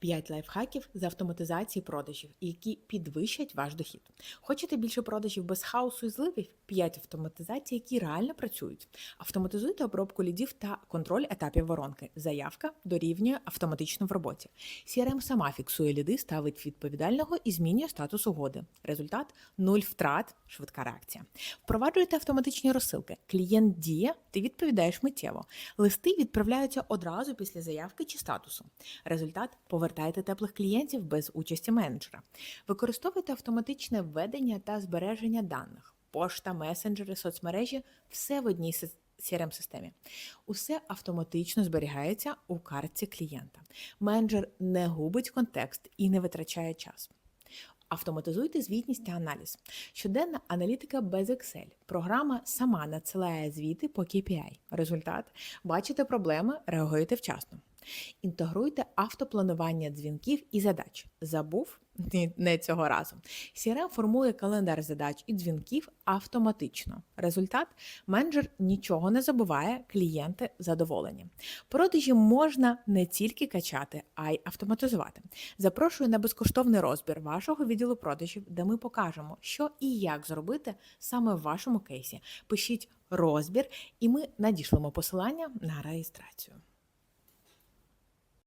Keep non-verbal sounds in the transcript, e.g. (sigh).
5 лайфхаків з автоматизації продажів, які підвищать ваш дохід. Хочете більше продажів без хаосу і зливів? 5 автоматизацій, які реально працюють. Автоматизуйте обробку лідів та контроль етапів воронки. Заявка дорівнює автоматично в роботі. CRM сама фіксує ліди, ставить відповідального і змінює статус угоди. Результат нуль втрат, швидка реакція. Впроваджуйте автоматичні розсилки. Клієнт діє, ти відповідаєш миттєво. Листи відправляються одразу після заявки чи статусу. Результат повертайте теплих клієнтів без участі менеджера. Використовуйте автоматичне введення та збереження даних. Пошта, месенджери, соцмережі все в одній crm системі Усе автоматично зберігається у картці клієнта. Менеджер не губить контекст і не витрачає час. Автоматизуйте звітність та аналіз. Щоденна аналітика без Excel. Програма сама надсилає звіти по KPI. Результат бачите проблеми, реагуєте вчасно. Інтегруйте автопланування дзвінків і задач. Забув (laughs) не цього разу. CRM формує календар задач і дзвінків автоматично. Результат менеджер нічого не забуває, клієнти задоволені. Продажі можна не тільки качати, а й автоматизувати. Запрошую на безкоштовний розбір вашого відділу продажів, де ми покажемо, що і як зробити саме в вашому кейсі. Пишіть розбір, і ми надішлемо посилання на реєстрацію.